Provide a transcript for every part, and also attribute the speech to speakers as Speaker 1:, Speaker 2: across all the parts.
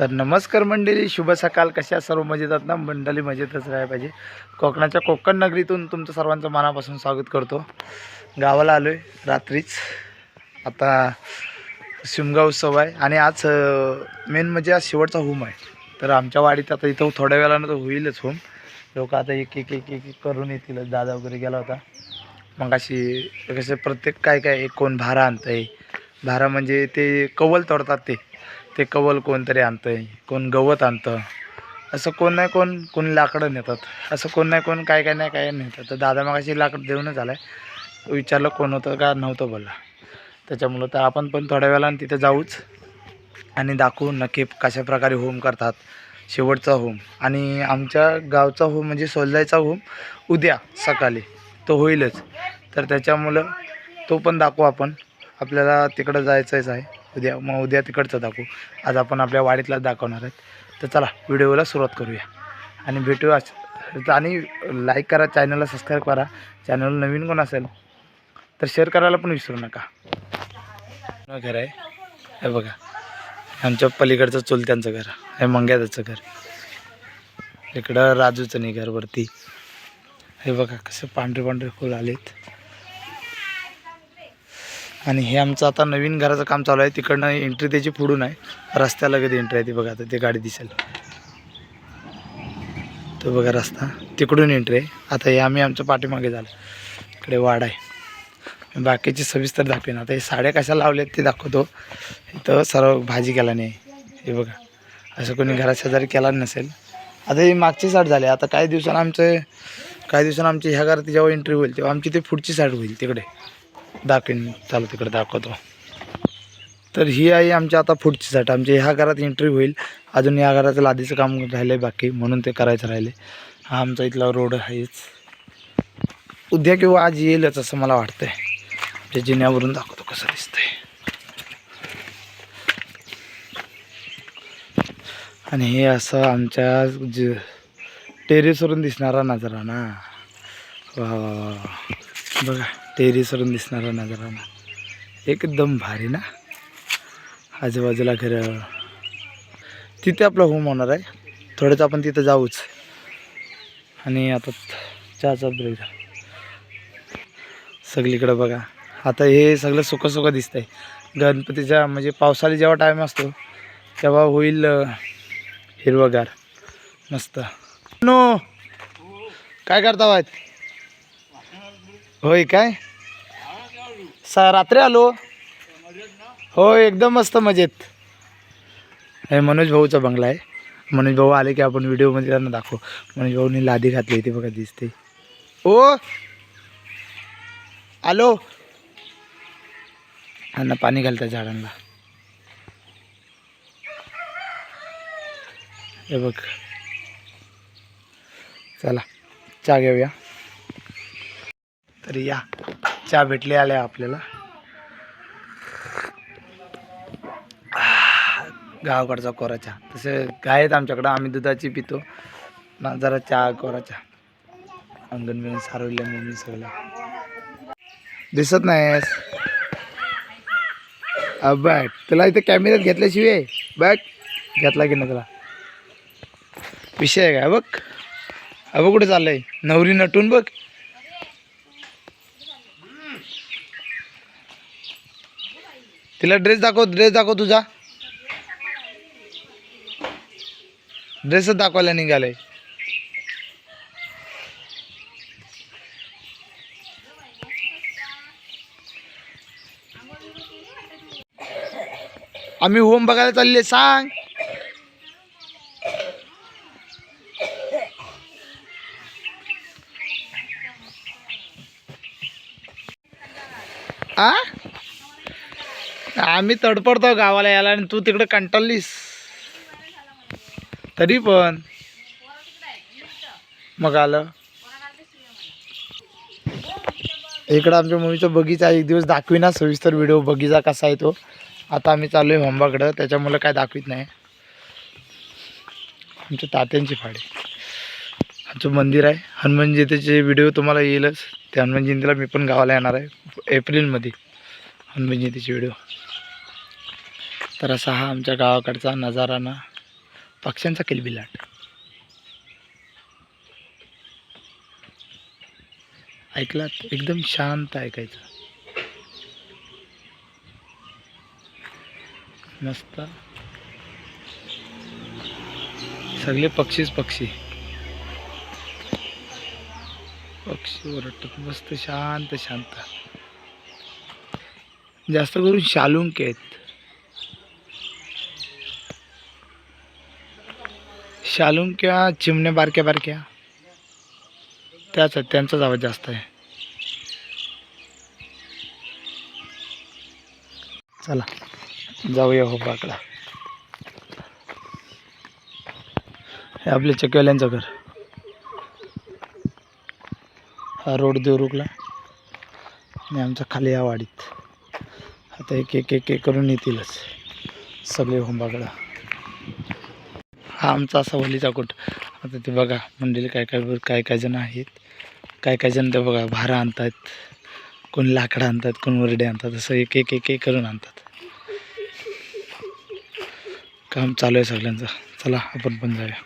Speaker 1: तर नमस्कार मंडळी शुभ सकाळ. कशा सर्व मजेतात ना? मंडळी मजेतच राहायला पाहिजे. कोकणाच्या कोकण नगरीतून तुमचं सर्वांचं मनापासून स्वागत करतो. गावाला आलो आहे रात्रीच. आता शिमगा उत्सव आहे आणि आज मेन म्हणजे आज शेवटचा होम आहे. तर आमच्या वाडीत आता इथं थोड्या वेळानं तर होईलच होम. लोक आता एक एक एक एक एक करून येतीलच दादा वगैरे गेला होता. मग अशी कसे प्रत्येक काय काय एक कोण भारा आणतं आहे भारा म्हणजे ते कवल तोडतात ते. ते कवल कोणतरी आणतं आहे कोण गवत आणतं असं कोण नाही कोण कोण लाकडं नेतात असं कोण नाही कोण काय काय नाही काय नेतात. तर दादा मागाशी लाकडं देऊनच आला आहे विचारलं कोण होतं का नव्हतं बोला त्याच्यामुळं तर आपण पण थोड्या वेळानं तिथे जाऊच आणि दाखवू नक्की कशा प्रकारे होम करतात शेवटचा होम. आणि आमच्या गावचा होम म्हणजे सोलजायचा होम उद्या सकाळी तो होईलच. तर त्याच्यामुळं तो पण दाखवू आपण. आपल्याला तिकडं जायचंच आहे. उद्या मग उद्या तिकडचं दाखवू. आज आपण आपल्या वाडीतलाच दाखवणार आहेत. तर चला व्हिडिओला सुरुवात करूया. आणि भेटूया आणि लाईक करा चॅनलला सबस्क्राईब करा. चॅनल नवीन कोण असेल तर शेअर करायला पण विसरू नका. घर आहे. हे बघा. आमच्या पलीकडचं चुलत्यांचं घर. हे मंग्याचं घर. इकडं राजूचं नाही घरवरती हे बघा कसं पांढरे पांढरे फुल आलेत. आणि हे आमचं आता नवीन घराचं काम चालू आहे. तिकडनं एंट्री त्याची पुढून आहे. रस्त्याला कधी एंट्री आहे ती बघा आता. ते गाडी दिसेल. तो बघा रस्ता. तिकडून एंट्री आहे. आता हे आम्ही आमच्या पाठीमागे झालं. इकडे वाड आहे. बाकीची सविस्तर दाखवेन. आता हे साड्या कशा लावल्यात ते दाखवतो. इथं सर्व भाजी केला नाही. हे बघा. असं कोणी घरा शेजारी केला नसेल. आता ही मागची साईड झाली. आता काही दिवसानं आमचं काही दिवसानं आमची ह्या घरात जेव्हा एंट्री होईल तेव्हा आमची ते पुढची साईड होईल तिकडे. दाखवीन चालू तिकडे दाखवतो. तर ही आहे आमची आता पुढची साठ. आमच्या ह्या घरात एंट्री होईल. अजून या घराचं लादीचं काम राहिलं आहे बाकी. म्हणून ते करायचं राहिले. हा आमचा इथला रोड आहेच. उद्या किंवा आज येईलच असं मला वाटतंय. त्या जिन्यावरून दाखवतो कसं दिसतंय. आणि हे असं आमच्या ज टेरेसवरून दिसणारा नजारा ना. वा वा वा. बघा. टेरेसवरून दिसणारा नजारा ना एकदम भारी ना? आजूबाजूला घरं. तिथे आपला होम होणार आहे. थोडंच आपण तिथं जाऊच. आणि आता चहाचा ब्रेक झाला सगळीकडं बघा. आता हे सगळं सुकं दिसतं आहे गणपतीच्या म्हणजे पावसाळी जेव्हा टाईम असतो तेव्हा होईल हिरवगार. मस्त. नो! काय करता वाट होय काय? सा रात्री आलो. हो एकदम मस्त मजेत. हे मनोज भाऊचा बंगला आहे. मनोज भाऊ आले की आपण व्हिडिओमध्ये त्यांना दाखवू. मनोज भाऊनी लादी घातली होती बघा दिसते. ओ! आलो. यांना पाणी घालतात झाडांना. हे बघ. चला चहा घेऊया. तर या. चहा भेटली आल्या आपल्याला. गावाकडचा कोरा चहा. तसे गाय आहेत आमच्याकडं आम्ही दुधाची पितो. ना जरा चहा कोरा चहा. अंगण बिंगण सारवल्या मम्मी सगळं दिसत नाही अ, बघ तुला इथे कॅमेऱ्यात घेतल्याशिवाय बघ. घेतला की ना तुला? विषय आहे काय बघ. अबघ कुठे चाललंय. नवरी नटून बघ. तिला ड्रेस दाखव ड्रेस दाखव तुझा. ड्रेसच दाखवायला निघालाय. आम्ही होम बघायला चालले सांग. आ? आम्ही तडपडतो गावाला यायला आणि तू तिकडे कंटाळलीस. तरी पण. मग आलं. इकडं आमच्या मम्मीचा बगीचा एक दिवस दाखविना सविस्तर व्हिडिओ बगीचा कसा आहे तो. आता आम्ही चालू आहे होंबाकडं त्याच्यामुळं काय दाखवित नाही. आमच्या तात्यांची फाडी. आमचं मंदिर आहे. हनुमान जयंतीचे व्हिडिओ तुम्हाला येईलच. त्या हनुमान जयंतीला मी पण गावाला येणार आहे. एप्रिलमध्ये हनुमान जयंतीचे व्हिडिओ तर असा हा आमच्या गावाकडचा नजारा ना पक्ष्यांचा किलबिलाट. ऐकलात? एकदम शांत ऐकायचं. मस्त. सगळे पक्षीच पक्षी. पक्षी ओरडतात. मस्त शांत शांत. जास्त करून शालुंक आहेत. शालूम किंवा चिमण्या बारक्या बारक्या. त्याच आहेत त्यांचाच आवाज जास्त आहे. चला जाऊया हो बाकडा. हे आपले चकवाल्यांचं घर. हा रोड देवरुखला आणि आमच्या खाली या वाडीत. आता एक एक एक करून येतीलच. सगळे होंबाकडा हा आमचा असा वलीचा कोट. आता ते बघा मंडळी काय काय काय काय जण आहेत. काय काय जण ते बघा भारा आणतात कोण लाकडं आणतात कोण वरडे आणतात असं एक एक एक एक करून आणतात. काम चालू आहे सगळ्यांचं. चला आपण पण जाऊया.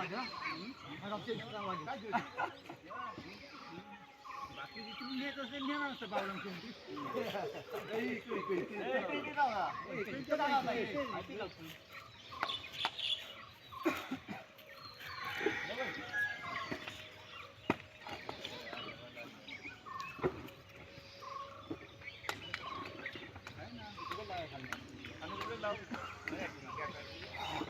Speaker 1: मग आला वरण घ्या मग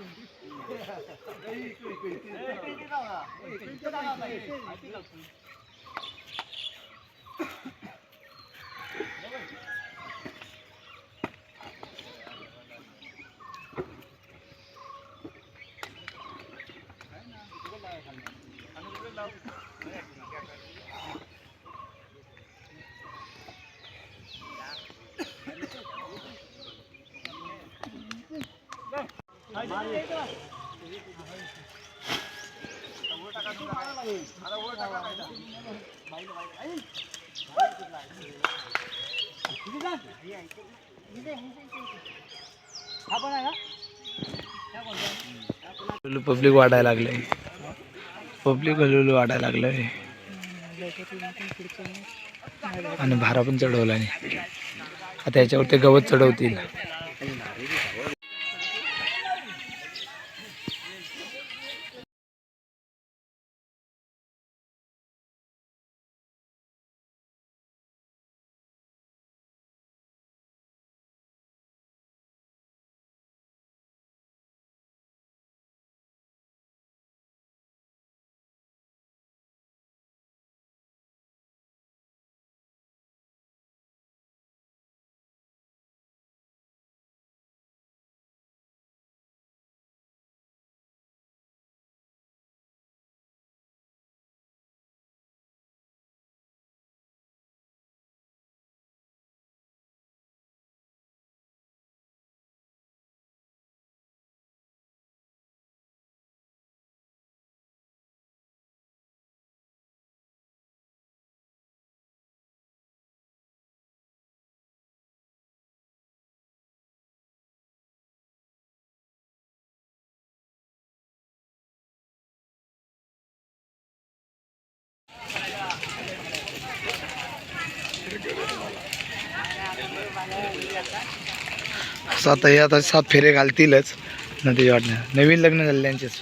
Speaker 1: 可以可以可以，可以到，可以到，可以。हळूहळू पब्लिक वाढायला लागलंय. पब्लिक हळूहळू वाढायला लागलंय. आणि भारा पण चढवला नाही. आता याच्यावर ते गवत चढवतील. असं आता हे आता सात फेरे घालतीलच. नदी वाटणार नवीन लग्न झाले त्यांचेच.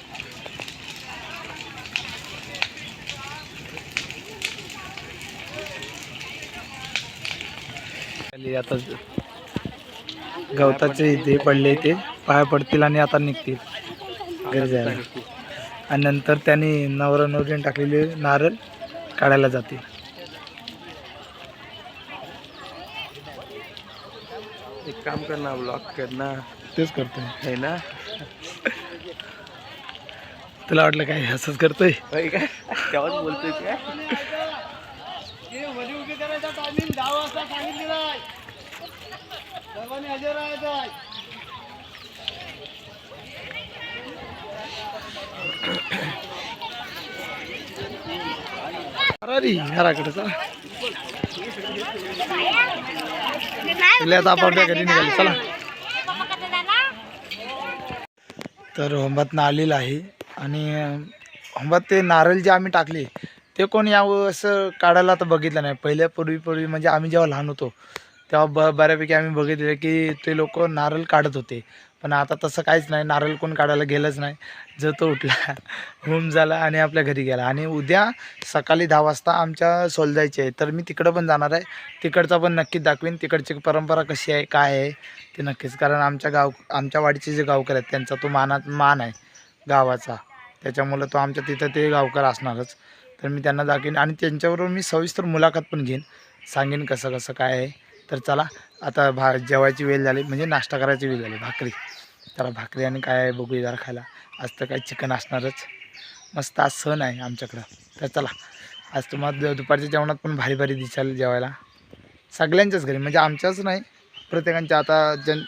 Speaker 1: आता गवताचे इथे पडले ते. पाया पडतील आणि आता निघतील. घरी जायला. आणि नंतर त्यांनी नवरा नवरीने टाकलेले नारळ काढायला जातील.
Speaker 2: काम कर ना ब्लॉग कर ना
Speaker 1: तेच करतोय.
Speaker 2: है ना?
Speaker 1: तुला वाटलं काय? असंच करतोय?
Speaker 2: होय काय तेव्हाच बोलतोय काय
Speaker 1: अरे घराकडे चला आता आपण घरी निघालो चला. तर होंबातनं आलेलं आहे आणि होंबात ते नारळ जे आम्ही टाकले ते कोण यावं असं काढायला तर बघितलं नाही. पहिल्या पूर्वीपूर्वी म्हणजे आम्ही जेव्हा लहान होतो तेव्हा ब बऱ्यापैकी आम्ही बघितलेलं की ते लोक नारळ काढत होते. पण आता तसं काहीच नाही. नारळ कोण काढायला गेलंच नाही. जर तो उठला होम झाला आणि आपल्या घरी गेला. आणि उद्या सकाळी दहा वाजता आमच्या सोलजायची आहे तर मी तिकडं पण जाणार आहे. तिकडचा पण नक्कीच दाखवीन. तिकडची परंपरा कशी आहे काय आहे ते नक्कीच. कारण आमच्या गाव आमच्या वाडीचे जे गावकर आहेत त्यांचा तो मानात मान आहे गावाचा. त्याच्यामुळं तो आमच्या तिथं ते गावकर असणारच. तर मी त्यांना दाखवीन. आणि त्यांच्याबरोबर मी सविस्तर मुलाखत पण घेईन. सांगेन कसं कसं काय आहे. तर चला आता भा जेवायची वेळ झाली म्हणजे नाश्ता करायची वेळ झाली भाकरी. तर भाकरी आणि काय आहे बघूया जरा खायला. आज तर काय चिकन असणारच. मस्त आज सण आहे आमच्याकडं. तर चला आज तुम्हाला दुपारच्या जेवणात पण भारी भारी दिसाल जेवायला. सगळ्यांच्याच घरी म्हणजे आमच्याच नाही प्रत्येकांच्या आता जन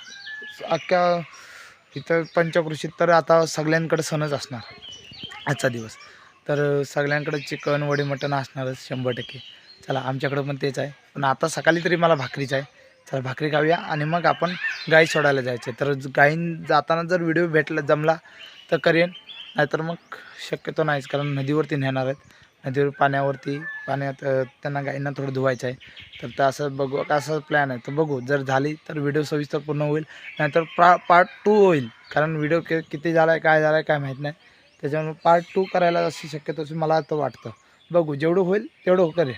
Speaker 1: अख्ख्या इथं पंचकृषीत तर आता सगळ्यांकडे सणच असणार. आजचा दिवस. तर सगळ्यांकडे चिकन वडी मटण असणारच शंभर टक्के. चला आमच्याकडं पण तेच आहे. पण आता सकाळी तरी मला भाकरीच आहे. चला भाकरी खाऊया आणि मग आपण गाई सोडायला जायचे. तर गाईन जाताना जर व्हिडिओ भेटला जमला तर करेन. नाहीतर मग शक्यतो नाहीच कारण नदीवरती नेणार आहेत. नदीवर पाण्यावरती पाण्यात त्यांना गाईंना थोडं धुवायचं आहे. तर ते असं बघू असं प्लॅन आहे. तर बघू जर झाली तर व्हिडिओ सविस्तर पूर्ण होईल. नाहीतर पा पार्ट टू होईल. कारण व्हिडिओ के किती झाला आहे काय झाला आहे काय माहीत नाही. त्याच्यामुळे पार्ट टू करायला अशी शक्यतो अशी मला तर वाटतं. बघू जेवढं होईल तेवढं करेन.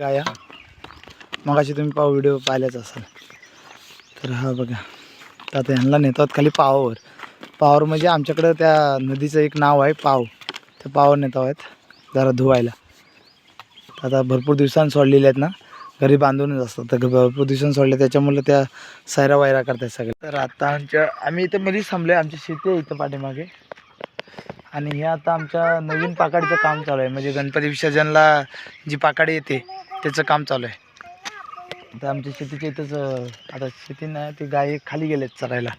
Speaker 1: गाया मगाशी तुम्ही पाव व्हिडिओ पाहिलाच असाल. तर हा बघा तर आता ह्यांना नेतात खाली पावावर. पावावर म्हणजे आमच्याकडं त्या नदीचं एक नाव आहे पाव. त्या पावावर नेतो आहेत जरा धुवायला. तर आता भरपूर दिवसांनी सोडलेले आहेत ना घरी बांधूनच असतात. तर भरपूर दिवसांनी सोडले त्याच्यामुळे त्या सैरा वायरा करतात सगळे. तर आता आमच्या आम्ही इथं मध्येच थांबलो आहे आमची शेती आहे इथं पाठीमागे. आणि हे आता आमच्या नवीन पाकाडीचं काम चालू आहे. म्हणजे गणपती विसर्जनला जी पाकाडी येते त्याचं काम चालू आहे. आता आमच्या शेतीच्या इथंच आता शेती नाही ते गाय खाली गेलेत चरायला.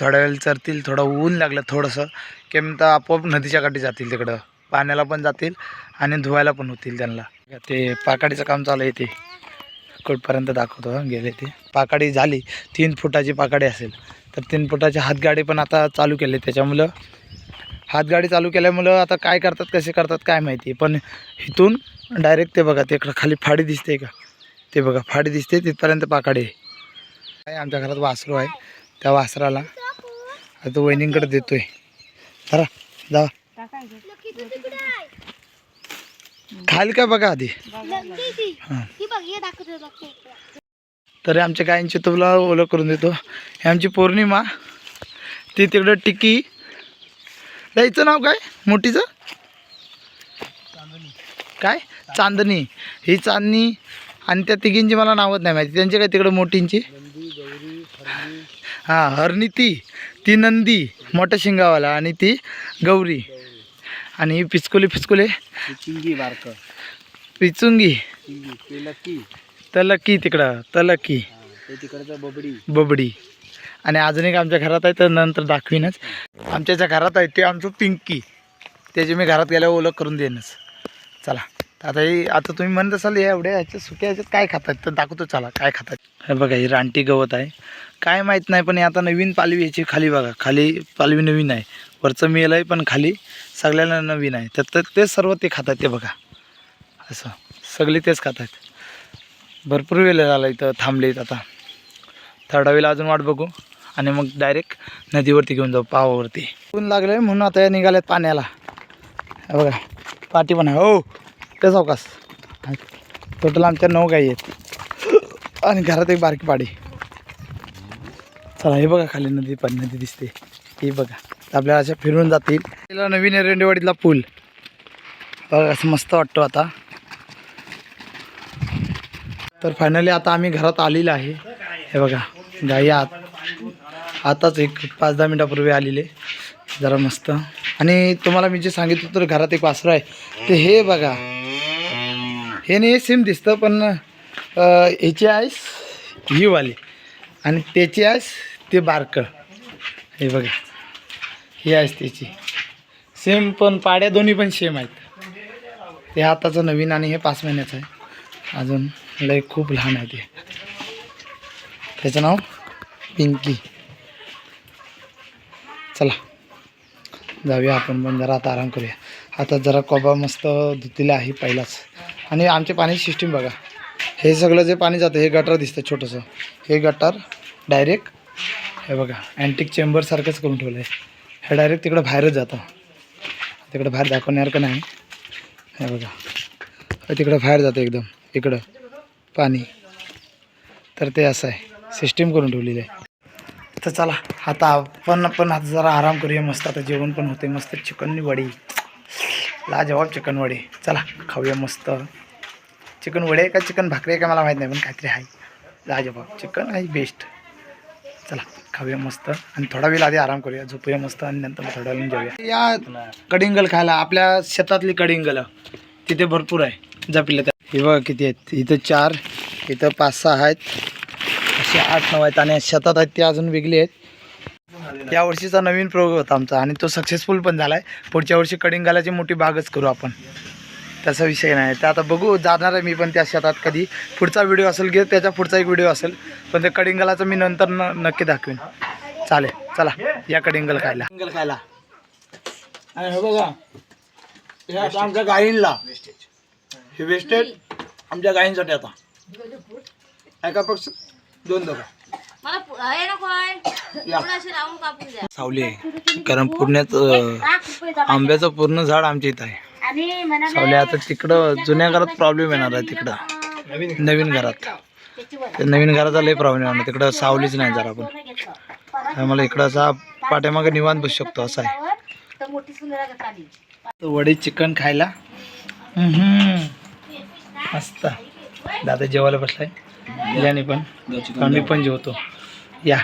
Speaker 1: थोड्या वेळ चरतील थोडं ऊन लागलं थोडंसं. केम तर आपोआप नदीच्या काठी जातील तिकडं. पाण्याला पण जातील आणि धुवायला पण होतील त्यांना. ते पाकाडीचं काम चालू आहे ते. कुठपर्यंत दाखवतो गेले ते. पाकाडी झाली तीन फुटाची पाकाडी असेल. तर तीन फुटाची हातगाडी पण आता चालू केले त्याच्यामुळं हातगाडी चालू केल्यामुळं आता काय करतात कसे करतात काय माहिती पण इथून डायरेक्ट ते बघा ते खाली फाडी दिसते का? ते बघा फाडी दिसते तिथपर्यंत पाकाडी आहे. आमच्या घरात वासरू आहे. त्या वासराला आता तो वहिनींकडे देतोय. खरा जा. खाली का बघा आधी. हां. तरी आमच्या गायींची तुला ओळख करून देतो. हे आमची पौर्णिमा. ती तिकडं टिकी द्यायचं नाव काय? मोठीचं काय? चांदणी. ही चांदणी आणि त्या तिघींची मला नावच नाही माहिती. त्यांची काय तिकडं मोठींची हां हरणी ती ती नंदी मोठ्या शिंगावाला आणि ती गौरी. आणि ही पिचकुली
Speaker 2: चिंगी बारक.
Speaker 1: पिचुंगी तलकी तिकडं तलकी.
Speaker 2: तिकडचं बबडी.
Speaker 1: बबडी. आणि अजून एक आमच्या घरात आहे तर नंतर दाखवीनच. आमच्या ज्या घरात आहे ते आमचं पिंकी. त्याची मी घरात गेल्यावर ओळख करून देईनच. चला. आता हे आता तुम्ही म्हणत असाल एवढ्या ह्याच्यात सुक्या ह्याच्यात काय खातात? तर दाखवतो चला काय खातात. हे बघा ही रानटी गवत आहे. काय माहीत नाही पण आता नवीन पालवी याची खाली बघा. खाली पालवी नवीन आहे. वरचं मेल आहे पण खाली सगळ्याला नवीन आहे. तर तर ते सर्व ते खातात ते बघा. असं. सगळे तेच खातात. भरपूर वेळ झाला इथं थांबले आता. थर्डा वेळेला अजून वाट बघू. आणि मग डायरेक्ट नदीवरती घेऊन जाऊ पावावरती. ऊन लागलं म्हणून आता या निघाल्यात पाण्याला. बघा पाठी पण आहे. हो ते सावकास टोटल आमच्या नऊ गाई आहेत. आणि घरात एक बारकी पाडी. चला हे बघा खाली नदी पण नदी दिसते. ही बघा आपल्याला अशा फिरून जातील. तिला नवीन रेंडेवाडीतला पूल. बघा असं मस्त वाटतो आता. तर फायनली आता आम्ही घरात आलेलं आहे. हे बघा गाई आत. आताच एक पाच दहा मिनटापूर्वी आलेले. जरा मस्त. आणि तुम्हाला मी जे सांगितलं तर घरात एक वासरं आहे ते हे बघा. हे नाही सेम दिसतं पण ह्याची आहेस ही वाली. आणि त्याची आईस ते बारकं. हे बघा. ही आहेस त्याची. सेम पण पाड्या दोन्ही पण सेम आहेत. ते आताचं नवीन आणि हे पाच महिन्याचं आहे. अजून लय खूप लहान आहे ते. त्याचं नाव पिंकी. चला. जाऊया आपण पण जरा आता आराम करूया. आता जरा कोबा मस्त धुतीला आहे पहिलाच. आणि आमचे पाणी सिस्टीम बघा. हे सगळं जे पाणी जातं हे गटार दिसतं छोटंसं. हे गटार डायरेक्ट हे बघा अँटिक चेंबरसारखंच करून ठेवलं आहे हे डायरेक्ट तिकडं बाहेरच जातं. तिकडं बाहेर दाखवण्यासारखं नाही? हे बघा. तिकडं बाहेर जातं एकदम. इकडं पाणी. तर ते असं आहे. सिस्टीम करून ठेवलेली आहे. तर चला आता आपण पण आता जरा आराम करूया मस्त. आता जेवण पण होते मस्त. चिकननी वडी लाजवाब चिकन वडी चला खाऊया मस्त. चिकन वडे आहे का चिकन भाकरी आहे का मला माहीत नाही पण काहीतरी आहे. लाजवाब. चिकन आहे बेस्ट चला खाऊया मस्त. आणि थोडा वेळ आधी आराम करूया झोपूया मस्त आणि नंतर मग थोडा वेळ जाऊया या कडिंगल खायला आपल्या शेतातली कडिंगल. तिथे भरपूर आहे. जपिल्या त्या. हे बघा किती आहेत. इथं चार इथं पाच सहा आहेत. असे आठ नऊ आहेत आणि शेतात आहेत ते अजून वेगळी आहेत. या वर्षीचा नवीन प्रयोग होता आमचा आणि तो सक्सेसफुल पण झाला आहे पुढच्या वर्षी कडिंगालाची मोठी बागच करू आपण. तसा विषय नाही. तर आता बघू जाणार आहे मी पण त्या शेतात कधी. पुढचा व्हिडिओ असेल की त्याच्या पुढचा एक व्हिडिओ असेल. पण त्या कडिंगलाचं मी नंतर न नक्की दाखवेन. चालेल चला या कडिंगल खायला. कडिंगल खायला. आणि हे बघा हे आता आमच्या गायींला. हे वेस्टेज आमच्या गायींसाठी आता. एका पक्ष दोन दोघं
Speaker 3: मला पु- हे नको आहे.
Speaker 1: या.
Speaker 3: पुढे असे लावून कापून द्या.
Speaker 1: सावली आहे. कारण पुण्यात अं, आंब्याचं पूर्ण झाड आमच्या इथं आहे. सावली आता तिकडं जुन्या घरात प्रॉब्लेम येणार आहे तिकडं. नवीन घरात. ते नवीन घराचा लय प्रॉब्लेम येणार. तिकडं सावलीच नाही जरा पण. मला इकडं असा पाठीमागे निवांत बसू शकतो असं आहे. तर वडी चिकन खायला. हम्म. मस्त. दादा जेवायला बसलाय. याने पण आम्ही पण जेवतो. या.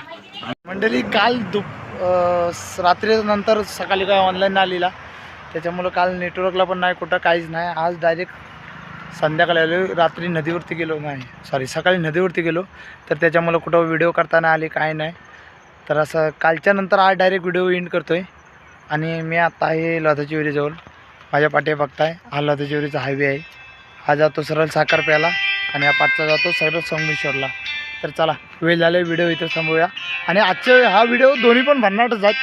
Speaker 1: मंडळी काल दुप रात्रीनंतर स- रात्री नंतर सकाळी काय ऑनलाईन आलेला. त्याच्यामुळं काल नेटवर्कला पण नाही कुठं काहीच नाही. आज डायरेक्ट संध्याकाळी आलो रात्री नदीवरती गेलो. नाही सॉरी सकाळी नदीवरती गेलो. तर त्याच्यामुळं कुठं व्हिडिओ करताना आले काय नाही. तर असं कालच्या नंतर आज डायरेक्ट व्हिडिओ एंड करतो आहे आणि मी आत्ता आहे लधाचिवरीजवळ माझ्या पाठी बघताय हा लधाचिवरीचा हायवे आहे. हा जातो सरळ साखर प्याला आणि हा पाचचा जातो सरळ संगमेश्वरला. तर चला वेळ झाले व्हिडिओ इथे थांबूया. आणि आजचे हा व्हिडिओ दोन्ही पण भन्नाटच आहेत.